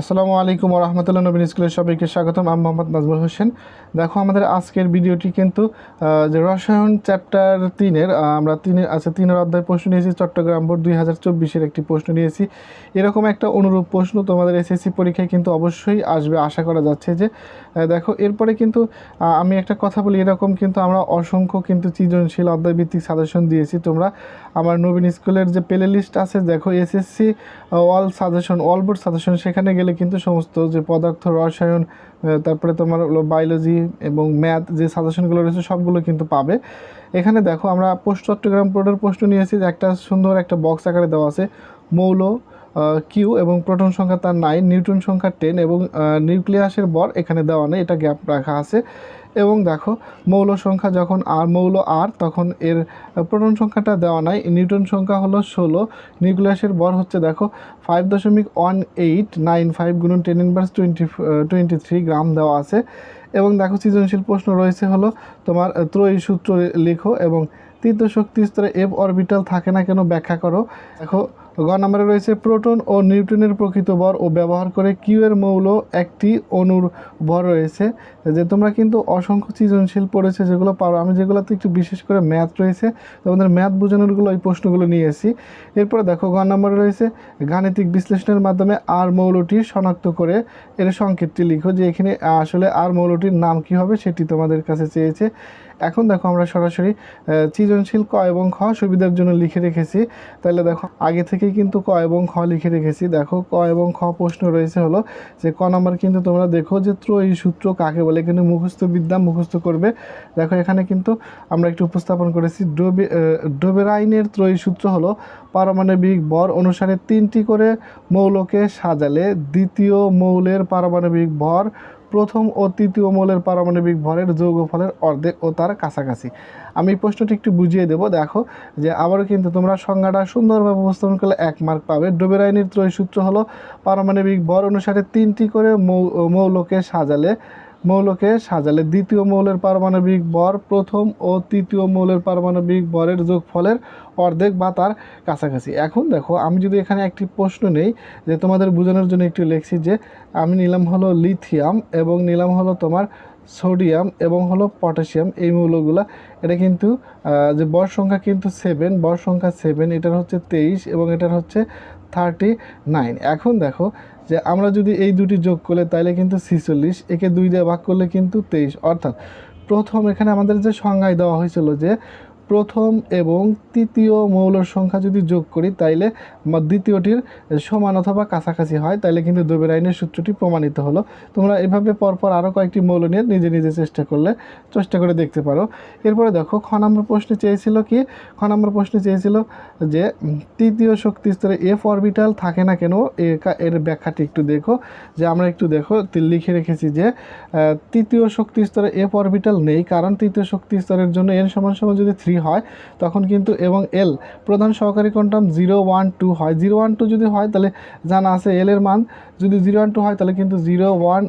আসসালামু আলাইকুম রহমতুল্লাহ নবীন স্কুলের সবাইকে স্বাগতম। আমি মোহাম্মদ নাজমুল হোসেন। দেখো, আমাদের আজকের ভিডিওটি কিন্তু যে রসায়ন চ্যাপ্টার তিনের আমরা তিনের আচ্ছা তিনের অধ্যায় প্রশ্ন নিয়েছি, চট্টগ্রাম বোর্ড দুই হাজার চব্বিশের একটি প্রশ্ন নিয়েছি। এরকম একটা অনুরূপ প্রশ্ন তোমাদের এসএসসি পরীক্ষায় কিন্তু অবশ্যই আসবে, আশা করা যাচ্ছে যে দেখো, এরপরে কিন্তু আমি একটা কথা বলি, এরকম কিন্তু আমরা অসংখ্য কিন্তু সৃজনশীল অধ্যায়ভিত্তিক সাজেশন দিয়েছি তোমরা। আমার নবীন স্কুলের যে প্লে লিস্ট আছে, দেখো, SSC all suggestion all board suggestion, সেখানে গেলে কিন্তু সমস্ত যে পদার্থ, রসায়ন তারপরে তোমার হলো বায়োলজি এবং ম্যাথ যে সাজেশনগুলো রয়েছে সবগুলো কিন্তু পাবে। এখানে দেখো আমরা পোস্ট চট্টগ্রাম বোর্ডের প্রশ্ন নিয়েছি যে একটা সুন্দর একটা বক্স আকারে দেওয়া আছে। মৌল কিউ এবং প্রোটন সংখ্যা তার নাইন নিউটন সংখ্যা টেন এবং নিউক্লিয়াসের বর এখানে দেওয়া নেই, এটা গ্যাপ রাখা আছে। এবং দেখো, মৌল সংখ্যা যখন আর, মৌল আর, তখন এর প্রোটন সংখ্যাটা দেওয়া নাই। নিউটন সংখ্যা হলো ষোলো, নিউক্লিয়াসের বর হচ্ছে দেখো ফাইভ দশমিক ওয়ান এইট নাইন ফাইভ গুণন ten inverse twenty twenty three gram দেওয়া আছে। এবং দেখো সৃজনশীল প্রশ্ন রয়েছে হলো, তোমার ত্রয়ী সূত্র লেখো এবং তৃতীয় শক্তি স্তরে এফ অরবিটাল থাকে না কেন ব্যাখ্যা করো। দেখো গ নম্বরে রয়েছে প্রোটন ও নিউট্রনের প্রকৃত ভর ও ব্যবহার করে কিউ এর মৌল একটি অণুর ভর রয়েছে, যে তোমরা কিন্তু অসংখ্য সৃজনশীল পড়েছে যেগুলো পারো। আমি যেগুলোতে একটু বিশেষ করে ম্যাথ রয়েছে, তোমাদের ম্যাথ বোঝানোরগুলো এই প্রশ্নগুলো নিয়ে এসেছি। এরপরে দেখো, গ নম্বরে রয়েছে গাণিতিক বিশ্লেষণের মাধ্যমে আর মৌলটি শনাক্ত করে এর সংকেতটি লিখো যে এখানে আসলে আর মৌলটির নাম কি হবে সেটি তোমাদের কাছে চেয়েছে। এখন দেখো আমরা সরাসরি সৃজনশীল ক এবং খ সুবিধার জন্য লিখে রেখেছি। তাহলে দেখো, আগে থেকেই কিন্তু ক এবং খ লিখে রেখেছি। দেখো, ক এবং খ প্রশ্ন রয়েছে হলো যে, ক নাম্বার কিন্তু তোমরা দেখো যে ত্রয়ী সূত্র কাকে বলে কিন্তু মুখস্থ বিদ্যা মুখস্থ করবে। দেখো, এখানে কিন্তু আমরা একটু উপস্থাপন করেছি, ডোবে ডোবেরাইনের ত্রয়ী সূত্র হলো পারমাণবিক ভর অনুসারে তিনটি করে মৌলকে সাজালে দ্বিতীয় মৌলের পারমাণবিক ভর প্রথম ও তৃতীয় মৌলের পারমাণবিক ভরের যৌগফলের অর্ধেক ও তার কাছাকাছি। আমি প্রশ্নটি একটু বুঝিয়ে দেব, দেখো, যে আবারও কিন্তু তোমরা সংজ্ঞাটা সুন্দরভাবে উপস্থাপন করলে এক মার্ক পাবে। ডোবেরাইনের ত্রয় সূত্র হলো পারমাণবিক ভর অনুসারে তিনটি করে মৌ- মৌলকে সাজালে মৌলকে সাজালে দ্বিতীয় মৌলের পারমাণবিক ভর প্রথম ও তৃতীয় মৌলের পারমাণবিক ভরের যোগফলের অর্ধেক বা তার কাছাকাছি। এখন দেখো, আমি যদি এখানে একটি প্রশ্ন নেই যে তোমাদের বোঝানোর জন্য একটু লিখছি যে আমি নিলাম হলো লিথিয়াম এবং নিলাম হলো তোমার সোডিয়াম এবং হলো পটাশিয়াম। এই মৌলগুলা, এটা কিন্তু যে বর সংখ্যা কিন্তু সেভেন বর সংখ্যা সেভেন এটার হচ্ছে তেইশ এবং এটার হচ্ছে থার্টি নাইন এখন দেখো যে আমরা যদি এই দুটি যোগ করলে তাহলে কিন্তু ছিচল্লিশ, একে দুই দিয়ে ভাগ করলে কিন্তু তেইশ। অর্থাৎ প্রথম এখানে আমাদের যে সংজ্ঞায় দেওয়া হয়েছিল যে প্রথম এবং তৃতীয় মৌলের সংখ্যা যদি যোগ করি, তাইলে দ্বিতীয়টির সমান অথবা কাছাকাছি হয়, তাইলে কিন্তু দ্রব্যের আইনের সূত্রটি প্রমাণিত হলো। তোমরা এভাবে পরপর আরও কয়েকটি মৌল নিয়ে নিজে নিজে চেষ্টা করলে চেষ্টা করে দেখতে পারো। এরপরে দেখো, খ নম্বর প্রশ্নে চেয়েছিল কি? খ নম্বর প্রশ্নে চেয়েছিল যে, তৃতীয় শক্তি স্তরে এফ অরবিটাল থাকে না কেন? এর ব্যাখ্যাটি একটু দেখো। যে আমরা একটু দেখো লিখে রেখেছি যে তৃতীয় শক্তি স্তরে এফ অরবিটাল নেই, কারণ তৃতীয় শক্তি স্তরের জন্য এর সমান সমান যদি থ্রি হয়, তখন কিন্তু এবং এল প্রধান সহকারী কোয়ান্টাম জিরো ওয়ান টু হয়। জিরো ওয়ান টু যদি হয়, তাহলে জানা আছে এল এর মান। যদি জিরো ওয়ান টু হয়, তাহলে কিন্তু জিরো ওয়ান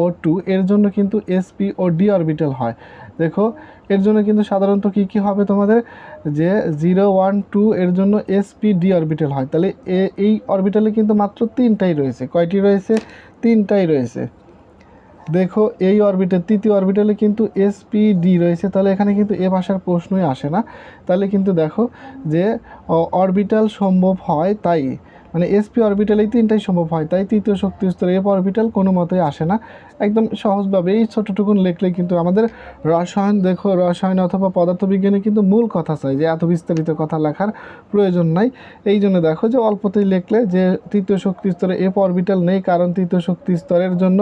ও টু এর জন্য কিন্তু এসপি ও ডি অরবিটাল হয়। দেখো, এর জন্য কিন্তু সাধারণত কি কি হবে তোমাদের? যে জিরো ওয়ান টু এর জন্য এসপি ডি অরবিটাল হয়। তাহলে এই অরবিটালে কিন্তু মাত্র তিনটাই রয়েছে। কয়টি রয়েছে? তিনটাই রয়েছে। দেখো, এই অরবিটের তৃতীয় অরবিটালে কিন্তু এসপিডি রয়েছে। তাহলে এখানে কিন্তু এ ভাষার প্রশ্নই আসে না। তাহলে কিন্তু দেখো যে অরবিটাল সম্ভব হয় তাই। মানে এসপি অরবিটাল এই তিনটাই সম্ভব হয়। তাই তৃতীয় শক্তি স্তরে এফ অরবিটাল কোনো মতেই আসে না। একদম সহজভাবে এই ছোটটুকুন লিখলে কিন্তু আমাদের রসায়ন, দেখো, রসায়ন অথবা পদার্থবিজ্ঞানে কিন্তু মূল কথা চাই যে এত বিস্তারিত কথা লেখার প্রয়োজন নাই। এই জন্য দেখো যে অল্পতেই লিখলে যে তৃতীয় শক্তি স্তরে এফ অরবিটাল নেই, কারণ তৃতীয় শক্তি স্তরের জন্য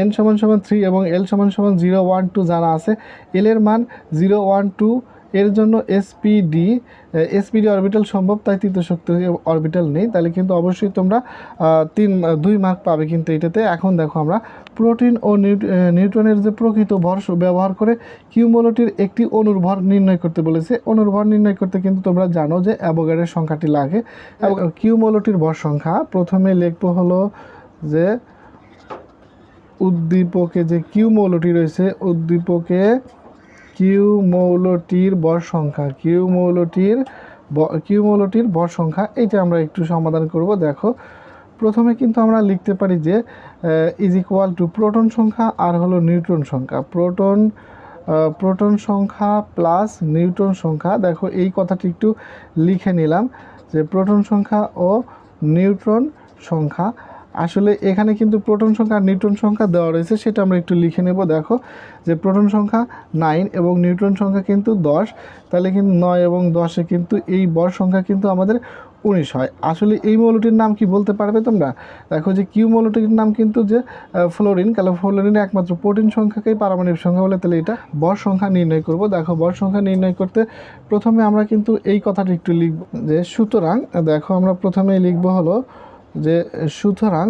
এন সমান সমান থ্রি এবং এল সমান সমান জিরো ওয়ান টু জানা আছে এল এর মান জিরো ওয়ান টু এর জন্য এসপিডি এসপিডি অরবিটাল সম্ভব, তাই তৃতীয় শক্তি অরবিটাল নেই। তাহলে কিন্তু অবশ্যই তোমরা তিন, দুই মার্ক পাবে কিন্তু এটাতে। এখন দেখো আমরা প্রোটিন ও নিউটনের যে প্রকৃত ভর ব্যবহার করে কিউমোলোটির একটি অনুর ভর নির্ণয় করতে বলেছে। অনুর ভর নির্ণয় করতে কিন্তু তোমরা জানো যে অ্যাভোগাডের সংখ্যাটি লাগে। কিউমোলোটির ভর সংখ্যা, প্রথমে লিখব হলো যে উদ্দীপকে যে কিউ মৌলটি রয়েছে, উদ্দীপকে কিউ মৌলটির ভর সংখ্যা, কিউ মৌলটির কিউ মৌলটির ভর সংখ্যা, এইটা আমরা একটু সমাধান করব, দেখো। প্রথমে কিন্তু আমরা লিখতে পারি যে ইজ ইকুয়াল টু প্রোটন সংখ্যা আর হলো নিউট্রন সংখ্যা। প্রোটন প্রোটন সংখ্যা প্লাস নিউট্রন সংখ্যা, দেখো এই কথাটি একটু লিখে নিলাম যে, প্রোটন সংখ্যা ও নিউট্রন সংখ্যা আসলে এখানে কিন্তু প্রোটন সংখ্যা আর নিউট্রন সংখ্যা দেওয়া রয়েছে, সেটা আমরা একটু লিখে নেব। দেখো যে প্রোটন সংখ্যা নাইন এবং নিউট্রন সংখ্যা কিন্তু দশ, তাহলে কিন্তু নয় এবং দশে কিন্তু এই বর সংখ্যা কিন্তু আমাদের উনিশ হয়। আসলে এই মৌলটির নাম কি বলতে পারবে তোমরা? দেখো যে কিউ মৌলটির নাম কিন্তু যে ফ্লোরিন, কালো ফ্লোরিনের একমাত্র প্রোটিন সংখ্যাকেই পারমাণবিক সংখ্যা বলে, তাহলে এটা বর সংখ্যা নির্ণয় করব। দেখো বর সংখ্যা নির্ণয় করতে প্রথমে আমরা কিন্তু এই কথাটি একটু লিখব যে সুতরাং, দেখো আমরা প্রথমেই লিখব হলো যে, সুতরাং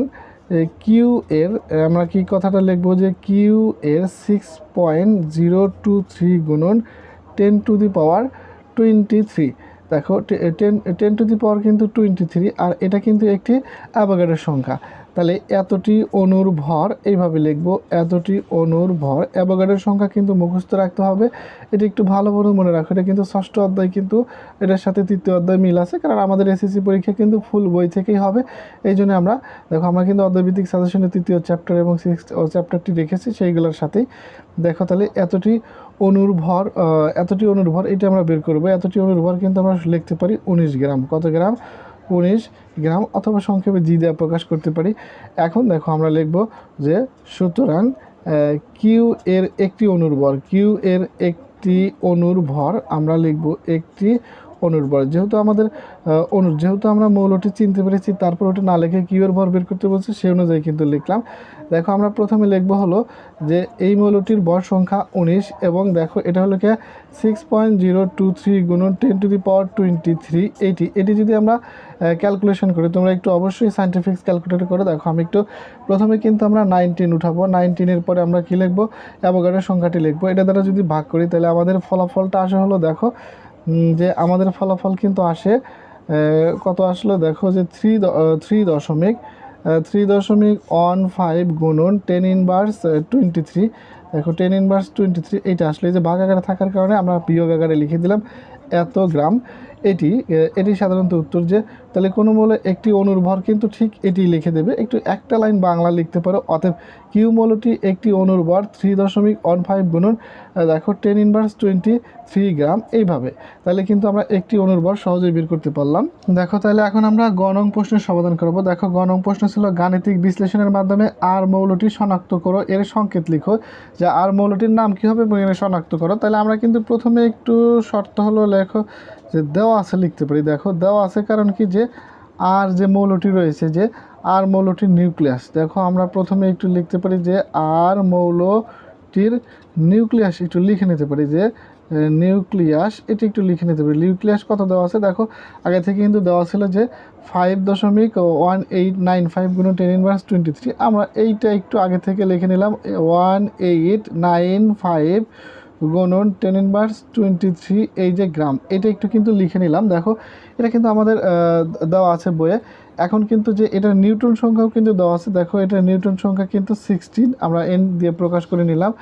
কিউ এর আমরা কি কথাটা লিখব যে কিউ এর six point zero two three গুণন ten to the power twenty three দেখো ten ten to the power কিন্তু টোয়েন্টি থ্রি আর এটা কিন্তু একটি অ্যাভোগাড্রোর সংখ্যা। তাহলে এতটি অনুর ভর এইভাবে লিখব এতটি অনুর ভর অ্যাভোগাড্রোর সংখ্যা কিন্তু মুখস্থ রাখতে হবে। এটা একটু ভালো করে মনে রাখো এটা কিন্তু ষষ্ঠ অধ্যায় কিন্তু এটার সাথে তৃতীয় অধ্যায় মিল আছে কারণ আমাদের এসএসসি পরীক্ষা কিন্তু ফুল বই থেকেই হবে। এই জন্য আমরা দেখো আমরা কিন্তু অধ্যায়ভিত্তিক সাজেশনের তৃতীয় চ্যাপ্টার এবং সিক্স চ্যাপ্টারটি রেখেছি সেইগুলোর সাথেই। দেখো তাহলে এতটি অনুর্ভর আহ, এতটি অনুর্ভর এটা আমরা বের করব এতটি অনুর্ভর কিন্তু আমরা লিখতে পারি উনিশ গ্রাম। কত গ্রাম? উনিশ গ্রাম অথবা সংক্ষেপে জি দেওয়া প্রকাশ করতে পারি। এখন দেখো আমরা লিখব যে সুতরাং কিউ এর একটি অনুর্বর কিউ এর একটি অনুর্বর আমরা লিখব একটি অনুর্বর যেহেতু আমাদের অনুর, যেহেতু আমরা মৌলটি চিনতে পেরেছি, তারপর ওটা না লিখে কিউ এর ভর বের করতে বলছে সে অনুযায়ী কিন্তু লিখলাম। দেখো, আমরা প্রথমে লিখব হলো যে এই মৌলটির বর সংখ্যা উনিশ এবং দেখো, এটা হলো কি six point zero two three গুণন ten to the power twenty three এইটি এটি যদি আমরা ক্যালকুলেশন করি, তোমরা একটু অবশ্যই সাইন্টিফিক ক্যালকুলেটর করে দেখো। আমি একটু প্রথমে কিন্তু আমরা নাইনটিন উঠাবো। নাইনটিনের পরে আমরা কী লিখব? অ্যাভোগাড্রোর সংখ্যাটি লিখব। এটা দ্বারা যদি ভাগ করি, তাহলে আমাদের ফলাফলটা আসে হলো, দেখো যে আমাদের ফলাফল কিন্তু আসে কত আসলে? দেখো যে থ্রি থ্রি দশমিক থ্রি দশমিক ওয়ান ফাইভ গুণন টেন ইনভার্স টোয়েন্টি থ্রি দেখো টেন ইনভার্স টোয়েন্টি থ্রি এইটা আসলে। যে বাঘ আগারে থাকার কারণে আমরা বিয়োগ আকারে লিখে দিলাম এত গ্রাম। এটি এটি সাধারণত উত্তর যে, তাহলে কোনো মৌলে একটি অনুর্ভর কিন্তু ঠিক এটি লিখে দেবে। একটু একটা লাইন বাংলা লিখতে পারো, অতএব কিউ মৌলটি একটি অনুর্বর থ্রি দশমিক ওয়ান ফাইভ গুণন দেখো ten inverse twenty three gram এইভাবে। তাহলে কিন্তু আমরা একটি অনুর্বর সহজেই বের করতে পারলাম। দেখো তাহলে এখন আমরা গণং প্রশ্নের সমাধান করব। দেখো গণং প্রশ্ন ছিল গাণিতিক বিশ্লেষণের মাধ্যমে আর মৌলটি শনাক্ত করো, এর সংকেত লিখো, যে আর মৌলটির নাম কী হবে শনাক্ত করো। তাহলে আমরা কিন্তু প্রথমে একটু শর্ত হলো লেখো যে দেওয়া আছে লিখতে পারি। দেখো, দেওয়া আছে কারণ কি যে, আর যে মৌলটি রয়েছে যে, আর মৌলটির নিউক্লিয়াস। দেখো, আমরা প্রথমে একটু লিখতে পারি যে, আর মৌলটির নিউক্লিয়াস একটু লিখে নিতে পারি যে নিউক্লিয়াস, এটি একটু লিখে নিতে পারি। নিউক্লিয়াস কত দেওয়া আছে? দেখো, আগে থেকে কিন্তু দেওয়া ছিল যে ফাইভ দশমিক ওয়ান এইট নাইন ফাইভ গুণ টেন ইনভার্স টোয়েন্টি থ্রি আমরা এইটা একটু আগে থেকে লিখে নিলাম ওয়ান এইট নাইন ফাইভ গুণন টেন ইনভার্স টোয়েন্টি থ্রি, এই যে গ্রাম, এটা একটু কিন্তু লিখে নিলাম, দেখো, এটা কিন্তু আমাদের দেওয়া আছে বইয়ে। এখন কিন্তু যে এটা নিউটন সংখ্যাও কিন্তু দেওয়া আছে, দেখো এটা নিউটন সংখ্যা কিন্তু সিক্সটিন, আমরা এন দিয়ে প্রকাশ করে নিলাম।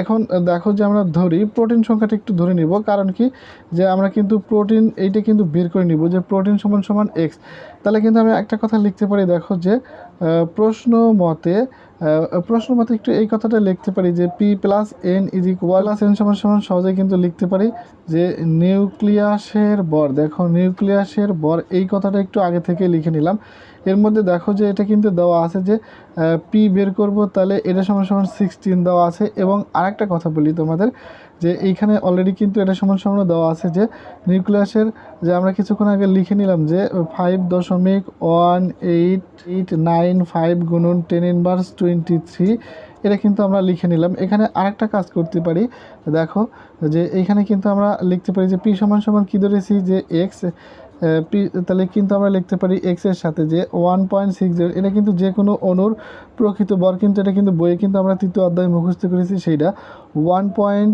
এখন দেখো যে আমরা ধরি, প্রোটিন সংখ্যাটা একটু ধরে নিব, কারণ কি? যে আমরা কিন্তু প্রোটিন, এইটা কিন্তু বের করে নিব, যে প্রোটিন সমান সমান এক্স তাহলে কিন্তু আমি একটা কথা লিখতে পারি, দেখো যে প্রশ্ন মতে প্রশ্ন মতে একটু এই কথাটা লিখতে পারি যে P plus N is equal N সমান সমান সহজে কিন্তু লিখতে পারি যে নিউক্লিয়াসের বর, দেখো নিউক্লিয়াসের বর, এই কথাটা একটু আগে থেকে লিখে নিলাম। এর মধ্যে দেখো যে এটা কিন্তু দেওয়া আছে যে পি বের করব তাহলে এটা সমান সমান সিক্সটিন দেওয়া আছে এবং আরেকটা কথা বলি তোমাদের যে এইখানে অলরেডি কিন্তু এটা সমান সমান দেওয়া আছে যে নিউক্লিয়াসের যে আমরা কিছুক্ষণ আগে লিখে নিলাম যে ফাইভ দশমিক one eight eight nine five গুণন টেন ইনভার্স টোয়েন্টি থ্রি এটা কিন্তু আমরা লিখে নিলাম। এখানে আরেকটা কাজ করতে পারি। দেখো যে এইখানে কিন্তু আমরা লিখতে পারি যে পি সমান সমান কী ধরেছি? যে এক্স পি তাহলে কিন্তু আমরা লিখতে পারি এক্সের সাথে যে ওয়ান পয়েন্ট সিক্স জিরো এটা কিন্তু যে কোনো অনুর প্রকৃত বর কিন্তু, এটা কিন্তু বইয়ে কিন্তু আমরা তৃতীয় অধ্যায় মুখস্থ করেছি সেইটা। One point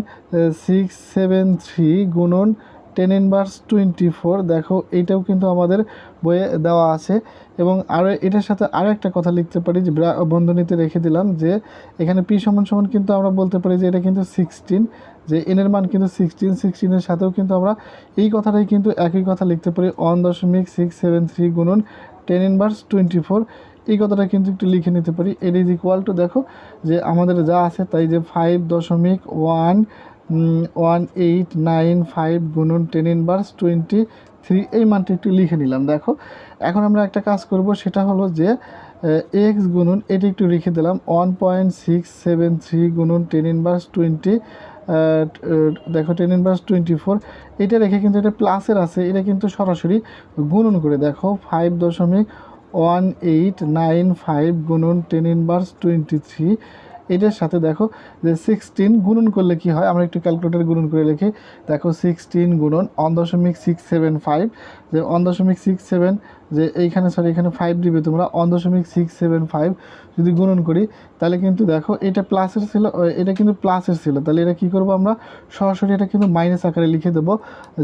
six seven three গুণন টেন ইনভার্স টোয়েন্টি ফোর দেখো এইটাও কিন্তু আমাদের বইয়ে দেওয়া আছে। এবং আরও এটার সাথে আরও একটা কথা লিখতে পারি যে বন্ধনীতে রেখে দিলাম যে এখানে পি সমান সমান কিন্তু আমরা বলতে পারি যে এটা কিন্তু সিক্সটিন যে এনের মান কিন্তু সিক্সটিন সিক্সটিনের সাথেও কিন্তু আমরা এই কথাটাই কিন্তু একই কথা লিখতে পারি ওয়ান দশমিক সিক্স সেভেন থ্রি গুণন টেন ইনভার্স টোয়েন্টি ফোর এই কথাটা কিন্তু একটু লিখে নিতে পারি। এর ইজ ইকুয়াল টু দেখো, যে আমাদের যা আছে তাই যে ফাইভ দশমিক one one eight nine five গুণন টেন ইনভার্স টোয়েন্টি থ্রি এই মানটা একটু লিখে নিলাম, দেখো। এখন আমরা একটা কাজ করব, সেটা হলো যে এক্স গুণন, এটি একটু লিখে দিলাম one point six seven three গুণন টেন ইনভার্স টোয়েন্টি দেখো টেন ইনভার্স টোয়েন্টি ফোর এটা রেখে কিন্তু এটা প্লাসের আছে, এটা কিন্তু সরাসরি গুণন করে দেখো ফাইভ দশমিক ওয়ান এইট নাইন ফাইভ গুণন টেন ইনভার্স টোয়েন্টি থ্রি এটার সাথে দেখো যে সিক্সটিন গুণন করলে কি হয়? আমরা একটু ক্যালকুলেটার গুণন করে লিখি। দেখো সিক্সটিন গুণন অন দশমিক সিক্স সেভেন ফাইভ যে অন দশমিক সিক্স সেভেন যে এইখানে সরি এখানে ফাইভ দিবে তোমরা, অন দশমিক সিক্স সেভেন ফাইভ যদি গুণন করি, তাহলে কিন্তু দেখো এটা প্লাসের ছিল এটা কিন্তু প্লাসের ছিল। তাহলে এটা কি করব আমরা? সরাসরি এটা কিন্তু মাইনাস আকারে লিখে দেবো,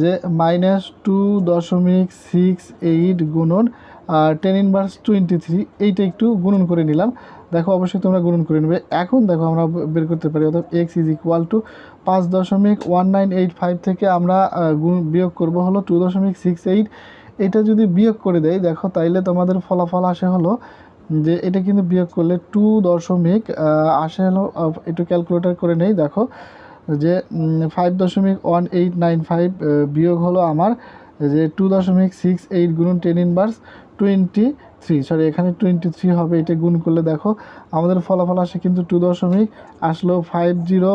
যে মাইনাস টু দশমিক সিক্স এইট গুণন টেন ইনভার্স টোয়েন্টি থ্রি এইটা একটু গুণন করে নিলাম। দেখো, অবশ্যই তোমরা গুণন করে নেবে। এখন দেখো, আমরা বের করতে পারি, অর্থাৎ এক্স ইজ ইকুয়াল টু পাঁচ দশমিক ওয়ান নাইন এইট ফাইভ থেকে আমরা গুণ, বিয়োগ করব হলো টু দশমিক সিক্স এইট এটা যদি বিয়োগ করে দেয় দেখো, তাইলে তোমাদের ফলাফল আসে হলো যে এটা কিন্তু বিয়োগ করলে টু দশমিক আসে হলো একটু ক্যালকুলেটর করে নেই, দেখো, যে ফাইভ দশমিক ওয়ান এইট নাইন ফাইভ বিয়োগ হলো আমার, যে টু দশমিক সিক্স এইট গুণন ten inverse twenty three sorry এখানে টোয়েন্টি থ্রি হবে, এটা গুণ করলে দেখো, আমাদের ফলাফল আসে কিন্তু টু দশমিক, আসলো five zero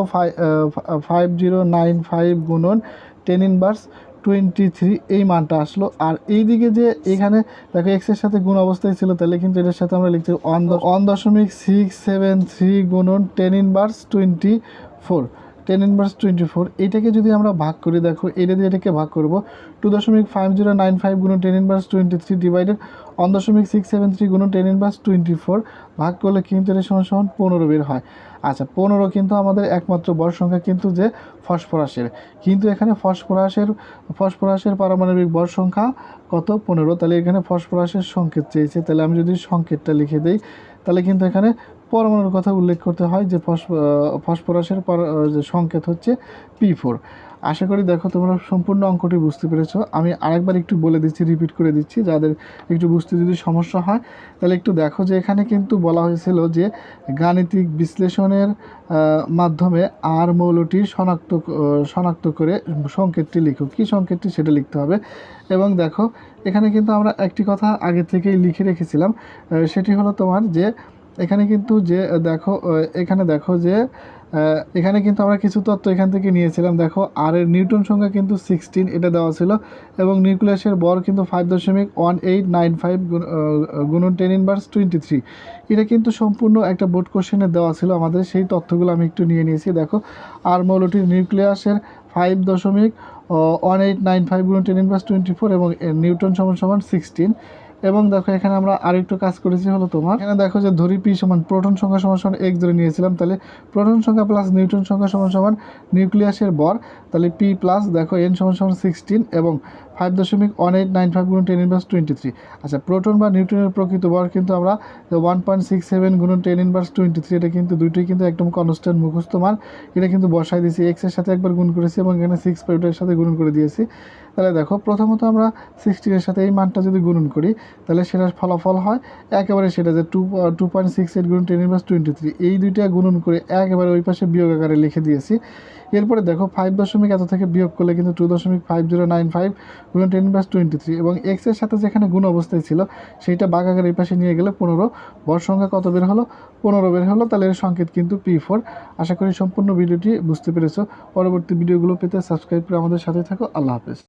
five zero nine five গুণন টেন ইনভার্স টোয়েন্টি থ্রি এই মানটা আসলো। আর এইদিকে যে এখানে দেখো এক্সের সাথে গুণ অবস্থায় ছিল, তাহলে কিন্তু এটার সাথে আমরা লিখছি ওয়ান দশমিক সিক্স সেভেন থ্রি গুণন ten inverse twenty four ten inverse twenty four এইটাকে যদি আমরা ভাগ করি, দেখো, এটা দিয়ে এটাকে ভাগ করব টু দশমিক ফাইভ জিরো নাইন ফাইভ গুণ ten inverse twenty three divided one দশমিক সিক্স সেভেন থ্রি গুণ টেন ইনভার্স টোয়েন্টি ফোর ভাগ করলে কিন্তু এটা সমান সমান পনেরো বের হয়। আচ্ছা পনেরো কিন্তু আমাদের একমাত্র বড় সংখ্যা কিন্তু যে ফসফরাসের। কিন্তু এখানে ফসফরাসের ফসফরাসের পারমাণবিক বড় সংখ্যা কত? পনেরো। তাহলে এখানে ফসফরাসের সংকেত চেয়েছে। তাহলে আমি যদি সংকেতটা লিখে দিই, তাহলে কিন্তু এখানে পরমাণুর কথা উল্লেখ করতে হয় যে ফসফরাসের যে সংকেত হচ্ছে পি ফোর আশা করি দেখো তোমরা সম্পূর্ণ অঙ্কটি বুঝতে পেরেছ। আমি আরেকবার একটু বলে দিচ্ছি রিপিট করে দিচ্ছি, যাদের একটু বুঝতে যদি সমস্যা হয়, তাহলে একটু দেখো যে এখানে কিন্তু বলা হয়েছিল যে গাণিতিক বিশ্লেষণের মাধ্যমে আর মৌলটি শনাক্ত শনাক্ত করে সংকেতটি লিখো। কী সংকেতটি? সেটা লিখতে হবে। এবং দেখো, এখানে কিন্তু আমরা একটি কথা আগে থেকেই লিখে রেখেছিলাম। সেটি হলো তোমার যে এখানে কিন্তু যে দেখো এখানে দেখো যে এখানে কিন্তু আমরা কিছু তথ্য এখান থেকে নিয়েছিলাম। দেখো আর এর নিউটন সংখ্যা কিন্তু সিক্সটিন এটা দেওয়া ছিল এবং নিউক্লিয়াসের বর কিন্তু ফাইভ দশমিক ওয়ান এইট নাইন ফাইভ গুণন টেন ইনভার্স টোয়েন্টি থ্রি এটা কিন্তু সম্পূর্ণ একটা বোর্ড কোশ্চেনে দেওয়া ছিল আমাদের। সেই তথ্যগুলো আমি একটু নিয়ে নিয়েছি। দেখো আর মৌলটির নিউক্লিয়াসের ফাইভ দশমিক ওয়ান এইট নাইন ফাইভ গুণ টেন ইনভার্স টোয়েন্টি ফোর এবং নিউটন সমান সমান সিক্সটিন এবং দেখো, এখানে আমরা আরেকটু কাজ করেছি, হলো তোমার। এখানে দেখো যে ধরি পি সমান প্রোটন সংখ্যা সমান সমান এক ধরে নিয়েছিলাম, তাহলে প্রোটন সংখ্যা প্লাস নিউট্রন সংখ্যা সমান সমান নিউক্লিয়াসের বর, তাহলে পি প্লাস দেখো এন সমান সমান সিক্সটিন এবং ফাইভ দশমিক ওয়ান এইট নাইন ফাইভ গুণ টেন ইনভার্স টোয়েন্টি থ্রি আচ্ছা প্রোটন বা নিউট্রনের প্রকৃত বর কিন্তু আমরা ওয়ান পয়েন্ট সিক্স সেভেন গুণ টেন ইনভার্স টোয়েন্টি থ্রি এটা কিন্তু দুইটাই কিন্তু একদম কনস্ট্যান্ট মুখস্থ মান। এটা কিন্তু বসাই দিয়েছি এক্সের সাথে একবার গুণ করেছি এবং এখানে সিক্স পয়েন্টের সাথে গুণ করে দিয়েছি। তাহলে দেখো, প্রথমত আমরা সিক্সটিনের সাথে এই মানটা যদি গুণন করি, তাহলে সেটার ফলাফল হয় একেবারে সেটা যে two two point six eight গুণ টেন ইনভার্স টোয়েন্টি থ্রি এই দুইটা গুণন করে একেবারে ওই পাশে বিয়োগ আকারে লিখে দিয়েছি। এরপরে দেখো ফাইভ দশমিক এত থেকে বিয়োগ করলে কিন্তু টু দশমিক ফাইভ জিরো নাইন ফাইভ গুণ টেন ইনভার্স টোয়েন্টি থ্রি এবং এক্সের সাথে যেখানে গুণ অবস্থায় ছিল, সেইটা বাঘ আকারে এই পাশে নিয়ে গেলে পনেরো। বর সংখ্যা কত বের হলো? পনেরো বের হলো, তাহলে এর সংকেত কিন্তু পি ফোর আশা করি সম্পূর্ণ ভিডিওটি বুঝতে পেরেছ। পরবর্তী ভিডিওগুলো পেতে সাবস্ক্রাইব করে আমাদের সাথে থাকো। আল্লাহ হাফেজ।